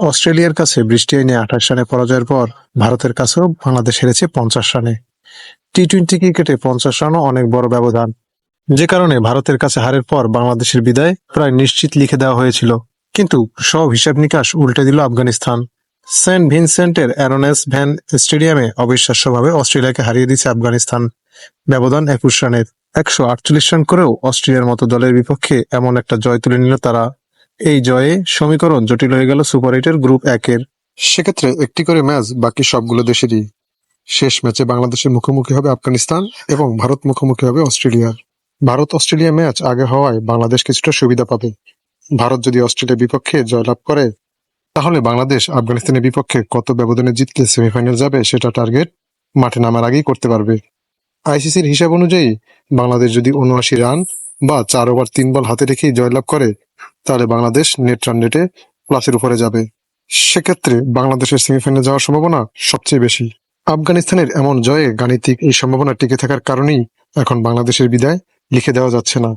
অস্ট্রেলিয়ার কাছে বৃষ্টি এনে আঠাশ রানে পরাজয়ের পর ভারতের কাছেও বাংলাদেশ হেরেছে পঞ্চাশ রানে। টি টোয়েন্টি ক্রিকেটে পঞ্চাশ রানও অনেক বড় ব্যবধান। যে কারণে ভারতের কাছে হারের পর বাংলাদেশের বিদায় প্রায় নিশ্চিত লিখে দেওয়া হয়েছিল। কিন্তু সব হিসাব নিকাশ উল্টে দিল আফগানিস্তান। সেন্ট ভিনসেন্টের অ্যারোনেস ভ্যান স্টেডিয়ামে অবিশ্বাস্যভাবে অস্ট্রেলিয়াকে হারিয়ে দিয়েছে আফগানিস্তান। ব্যবধান একুশ রানের। একশো আটচল্লিশ রান করেও অস্ট্রেলিয়ার মতো দলের বিপক্ষে এমন একটা জয় তুলে নিল তারা। এই জয়ে সমীকরণ জটিল হয়ে গেল সুপার এইটের গ্রুপ একের সেক্ষেত্রে একটি করে ম্যাচ বাকি সবগুলো দেশেরই। শেষ ম্যাচে বাংলাদেশের মুখোমুখি হবে আফগানিস্তান এবং ভারত মুখোমুখি হবে অস্ট্রেলিয়ার ভারত অস্ট্রেলিয়া ম্যাচ আগে হওয়ায় বাংলাদেশ কিছুটা সুবিধা পাবে। ভারত যদি অস্ট্রেলিয়ার বিপক্ষে জয়লাভ করে, তাহলে বাংলাদেশ আফগানিস্তানের বিপক্ষে কত ব্যবধানে জিতলে সেমিফাইনাল যাবে সেটা টার্গেট মাঠে নামার আগেই করতে পারবে। আইসিসির হিসাব অনুযায়ী বাংলাদেশ যদি উনআশি রান বা চার ওভার তিন বল হাতে রেখেই জয়লাভ করে তাহলে বাংলাদেশ নেট রান রেটে প্লাসের উপরে যাবে। সেক্ষেত্রে বাংলাদেশের সেমিফাইনালে যাওয়ার সম্ভাবনা সবচেয়ে বেশি। আফগানিস্তানের এমন জয়ে গাণিতিক এই সম্ভাবনা টিকে থাকার কারণেই এখন বাংলাদেশের বিদায় লিখে দেওয়া যাচ্ছে না।